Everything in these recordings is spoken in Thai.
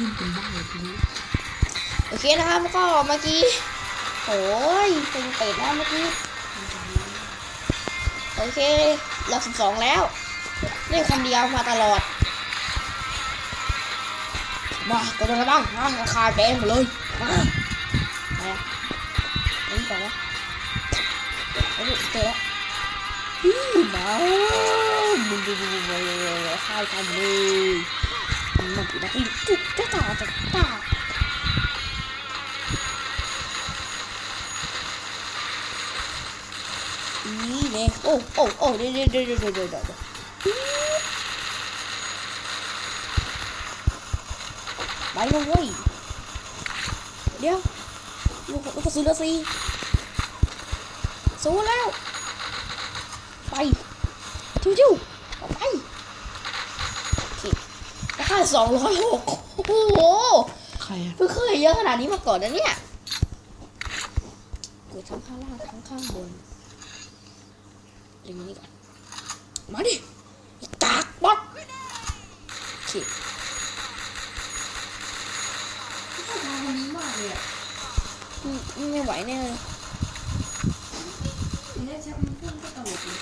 ขึ้นเป็นบ้าเลยทีนี้โอเคนะครับก็เมื่อกี้โอ้ยเป็นเป็ดนะเมื่อกี้โอเคเราสิบสองแล้วเล่นคนเดียวมาตลอดมาตัวอะไรบ้างมาราคาแดงหมดเลยมาไปอะนี่ก่อนนะเอ้ยเจอแล้วฮู้มาบุบบุบบุบบุบข้าวกันเลย มันปีนักวิ่งจุดจ้าจ้าจ้าจ้านี่เนี่ยโอ้โอ้โอ้เดี๋ยวเดี๋ยวเดี๋ยวเดี๋ยวเดี๋ยวเดี๋ยวไป สองร้อยหกโอ้โหใครอะเพิ่งเคยเยอะขนาดนี้มาก่อนนะเนี่ยกดทั้งข้างล่างทั้งข้างบนเรื่องนี้ก่อน มาดิไอ้กากบอสโอเคทำวันนี้มากเลยอะไม่ไหวแน่เลยมป์พูดก็ตลกเลย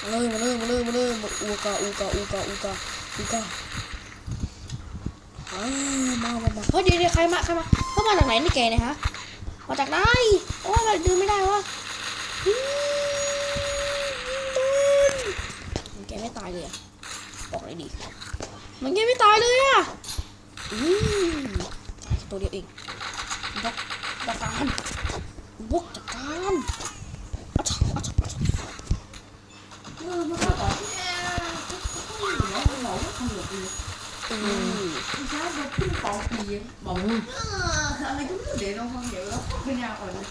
มาเลยมาเลยมาเลยมาเลยมาอูกาอูกาอูกาอูกาอูกา อ้าวมามามาเฮ้ยเดี๋ยวใครมาใครมาเข้ามาจากไหนนี่แกเนี่ยฮะมาจากไหนโอ้ยมันดูไม่ได้วะมันแกไม่ตายเลยบอกเลยดิมันแกไม่ตายเลยอะอืมตัวเดียวเองบกจัดการบกจัดการอัชอัชอัช เออมันก็บอกที่แอร์ก็อยู่แล้วมันบอกว่าตลกเลย อืม พี่ชายเราขึ้น ปอปีบอกว่าเอออะไรก็ไม่รู้เดี๋ยวเราฟังเดี๋ยวเราปัญญาอ่อนเลย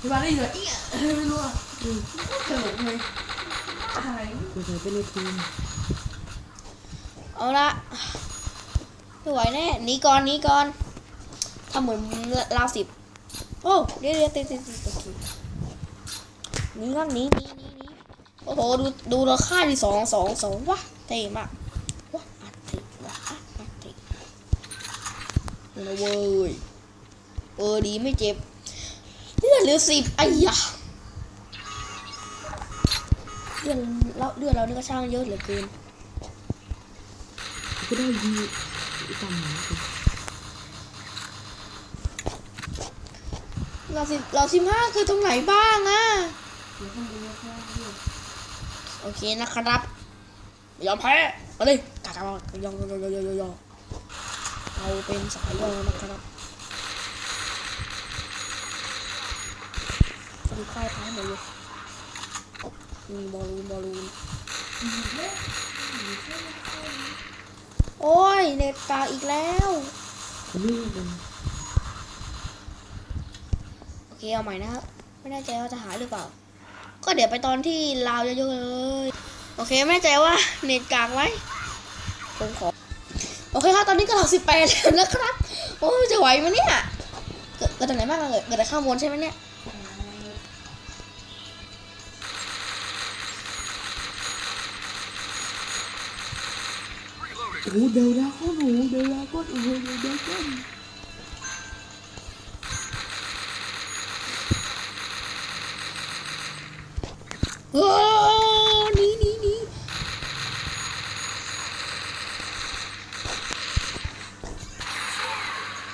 พี่บ้านได้ยินเหรอไม่รู้อะตลกเลยอะไรกูเคยเป็นในทีมเอาละไม่ไหวแน่หนีก่อนหนีก่อนทำเหมือนราวสิบโอ้เดี๋ยวเดี๋ยวติดติดติดโอเคหนีก่อนหนีหนีหนีหนีโอ้โหดูดูเราค่าที่สองสองสองวะเท่มากวะอัดติวะอัดอัดติ นะเว้ยเออดีไม่เจ็บเลือดเหลือสิบไอ้ยะเลือดเราเลือดเรานี่ก็ช่างเยอะเหลือเกินกูได้ยีตามหากูเราสิเราสิบห้าคือตรงไหนบ้างอะเดี๋ยวคนดูว่าเขาเรียกโอเคนะครับไม่ยอมแพ้มาเลยกากายองยองยองยองยอง ยองเราเป็นสายยอนะครับดูค่ายท้ายหมดเลยมีบอลลูนบอลลูนโอ้ยเน็ตกากอีกแล้วโอเคเอาใหม่นะครับไม่แน่ใจว่าจะหายหรือเปล่า ก็เดี๋ยวไปตอนที่ลาวเยอะๆเลย โอเคไม่แน่ใจว่าเน็ตกลางไหมผมขอ โอเคครับตอนนี้ก็เราสิบแปดแล้วนะครับ โอ้ยจะไหวไหมเนี่ย เกิดเกิดจากไหนบ้างอะเกิดเกิดจากข้างบนใช่ไหมเนี่ยโอ้เดลดาก้อนโอ้เดลดาก้อนโอ้เดลดาก้อนโอ้หนี่นี่นี่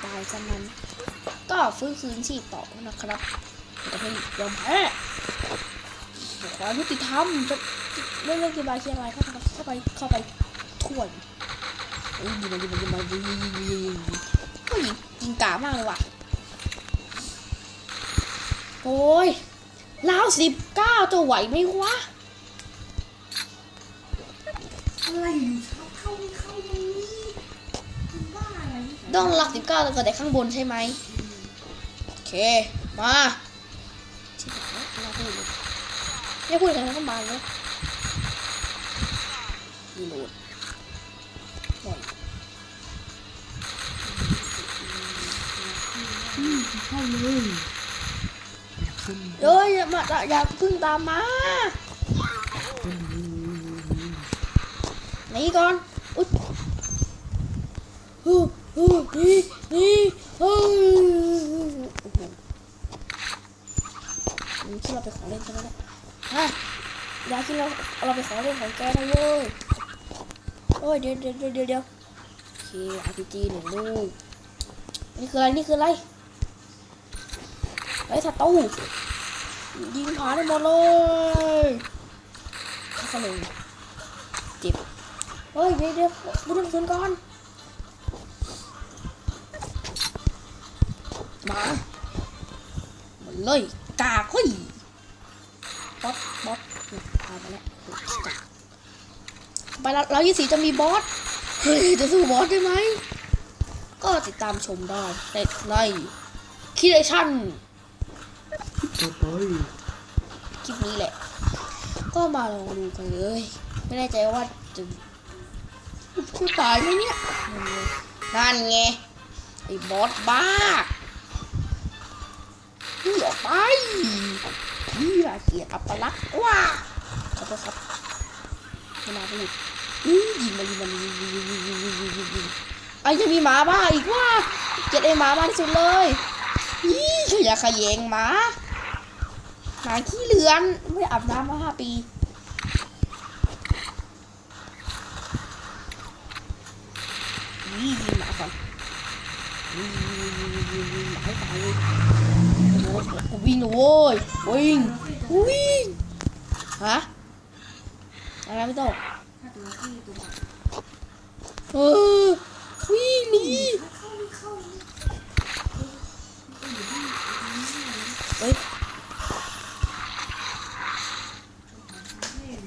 ตายซะมัน ก็ ฟื้นคืนชีพต่อนะครับแต่ให้ยอมแพ้ขอยุติธรรมจะเรื่องเรื่องกีฬาเชียงรายเข้าไปเข้าไปเข้าไปถ้วยเอ้ยยิงมายิงมายิงมายิงยิงยิงยิงก็ยิงยิงกามากเลยว่ะโอ้ยลาวสิบเก้าจะไหวไหมวะอะไรอยู่ชอบเข้าเข้าตรงนี้บ้าอะไรต้องหลักสิบเก้าแล้วก็แต่ข้างบนใช่ไหม เค มาชิบหายแล้วเราพูดเลยไม่พูดกันทั้งบานเลยรีโหลดปล่อยเข้าเลยขึ้นเอ้ยอย่ามาอย่าเพึ่งตามมาขึ้นหนีก่อน อุ๊ยฮู้ฮู้หนี่นี่เฮ้ยโอ้โหมึงคิดเราเป็น ของเล่นใช่ไหมเนี่ยฮะอย่าคิดเราเราเป็นขอเล่นของแกนะเว้ยโอ้ยเดี๋ยวเดี๋ยวเดี๋ยวเดี๋ยวเดี๋ยวโอเค RPG หนึ่งลูกนี่คืออะไรนี่คืออะไรไอ้ยศัตรูยิงผ่านได้หมดเลยข้าไปเลยเจ็บเฮ้ยเดี๋ยวเดี๋ยวดูดูนก่อนมาหมดเลยกากเฮ้ย บ๊อบบ๊อบเนี่ยพาไปแล้วกากไปแล้วเรายี่สีจะมีบอส เฮ้ย จะสู้บอสได้ไหม ก็ติดตามชมได้ในคิดเอชั่นต่อไปคลิปนี้แหละ ก็มาลองดูกันเลย ไม่แน่ใจว่าจะจะตายไหมเนี่ย นั่นไง ไอ้บอสบ้านี่ออกไป นี่ราเกียรติอัปลักษณ์ว้าขอโทษครับไม่น่าพูดอื้อยิงมายิงมันยิงยิงยิงยิงยิงยิงยิงยิงยิงไอ้ยังมีหมาบ้าอีกว่าเกลียดไอ้หมามากที่สุดเลยยี่ขยะขยงหมาหมาขี้เลือนไม่อาบน้ำมาห้าปีนี่ยิงหมาก่อนยิงยิงยิงยิงยิงหมาให้ตายเลย อ้โหกูวิ่งนะโว้ยวิ่งวิ่งฮะอะไรไม่ต้องถ้าตัวที่ตัวมันเออวิ่งหนีเฮ้ย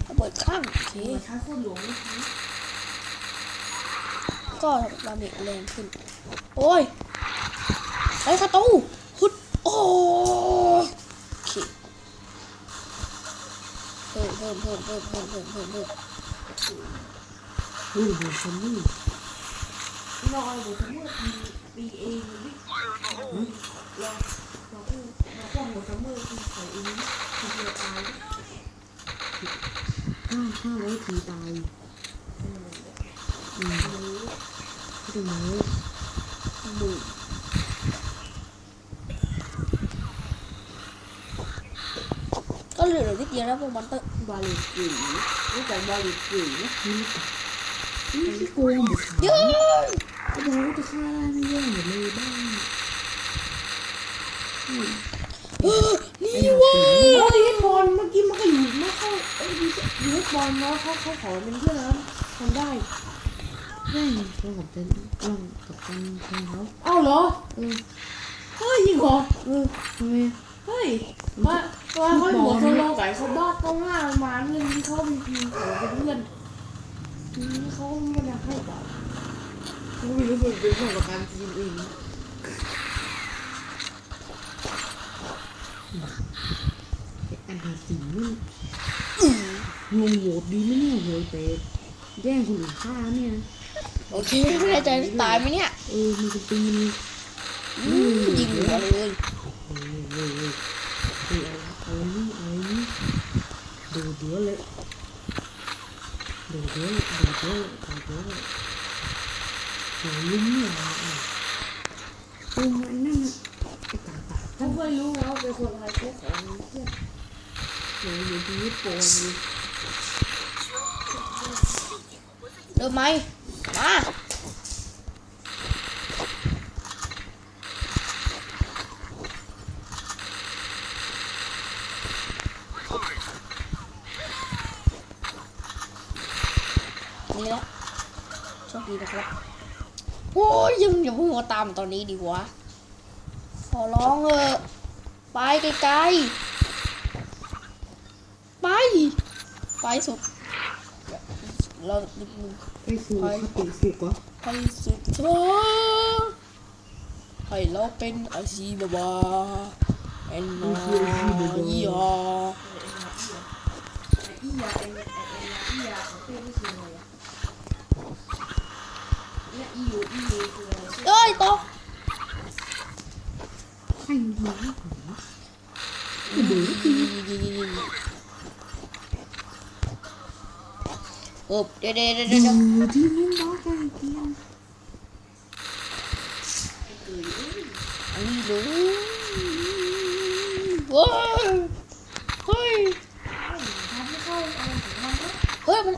ระเบิดข้างโอเคโอ้ยช้าโคตรหลวงเลยนะก็ดาเมจแรงขึ้น โอ้ยไอ้ประตูหุด โอ้โอเคเพิ่ มเพิ่มเพิ่มเพิ่มเพิ่มเพิ่มเพิ่มเพิ่มเฮ้ยดูซันนี่นอนอยู่ทั้งหมดปีปีเองวิ่งเราเราพูดเราพูดหัวทั้งหมดปีใส่เองทีเดียวตายห้าห้าร้อยทีตายอืมไม่ต้องมา บุย ก็เหลือนิดเดียวแล้วพวกมันเตอร์บาลีกุ๋ยรู้จักบาลีกุ๋ยไหมนี่ที่กงหมดเย้ยก็บอกว่าจะฆ่าได้ไม่แย่หมดเลยบ้างนี่เว้ยโอ้ยบอลเมื่อกี้มันก็อยู่ไม่เข้าเอ้ยยูบอลเนาะเขาเขาขอเป็นเพื่อนแล้วทำได้แย่เรากับเต้นลองกับการแทงเขาเอ้าเหรอเออเฮ้ยยิงเหรอเออทำไม เฮ้ยว่าว่าเขาหัวโซโลไก่เขาบ้าต้องห้ามาเรื่องนี้เขาเป็นทีมขอเป็นเพื่อนทีนี้เขาไม่ได้ให้ต่อกูไม่รู้เป็นเป็นของกับการทีมเองอันดับสี่นี่งงโหวตดีไหมเนี่ยโหยแต่แย่งคนอื่นฆ่าเนี่ย โอเคไม่แน่ใจจะตายไหมเนี่ย เออมันจะตีมันอืมยิงหัวเลย เฮ้ยเฮ้ยเฮ้ยเฮ้ยเอาเอานี่เอานี่ ดูเดือเลยดูเดือดดูเดือดดูเดือดหัวลุ้มเนี่ยอะโอ้ยนั่นน่ะไอ้ตาตาเขาไม่รู้ว่าเป็นคนไทยเขาขอเป็นเพื่อนหัวอยู่ที่ญี่ปุ่นเลยเริ่มไหมมาีนะครับ โอ้ยยังอย่าเพิ่งมาตามตอนนี้ดีกว่าขอร้องเออไปไกลๆ ไป ไปสุด เราดึงไปสุดคติสุขวะไปสุดเถอะให้เราเป็นอาชีพบ้าเอ็นนอยี่ห้อ ơi to hành gì cái bữa kia ụp đi đi đi đi đi đi miếng đó cái kia đi đủ ôi ôi ôi mình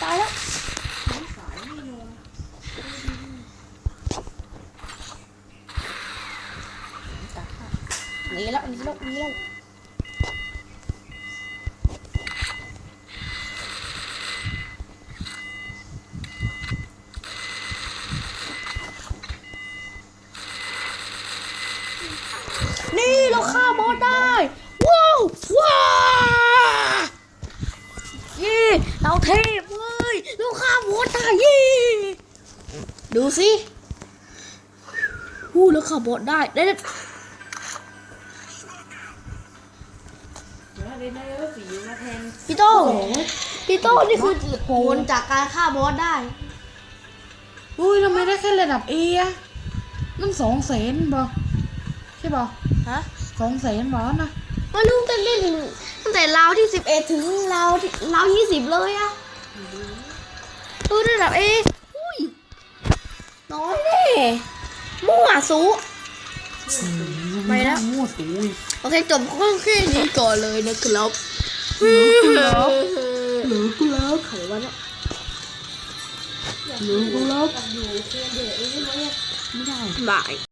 tay đó นี้เลยนี่เราฆ่าบอสได้ ว้าว ว้าวเย่เราเทพเว้ยเราฆ่าบอสได้เย่ดูสิวู้เราฆ่าบอสได้ได้ พี่โต้พี่โต้นี่คือผลจากการฆ่าบอสได้อุ้ยทำไมได้แค่ระดับเออะมันสองแสนบ่ใช่บ่ฮะสองแสนบ่นะมาลุงเต้นเล่นตั้งแต่ราวที่สิบเอ็ดถึงราวที่ราวยี่สิบเลยอะดูระดับเออุ้ยน้อยแน่มั่วสู ไปแล้วมั่วสุยโอเคจบข้อแค่นี้ก่อนเลยนะครับเหลือกูแล้วเหลือกูแล้วไขวันอะเหลือกูแล้วอยู่เพื่อนเดี๋ยวเองได้ไหมไม่ได้บาย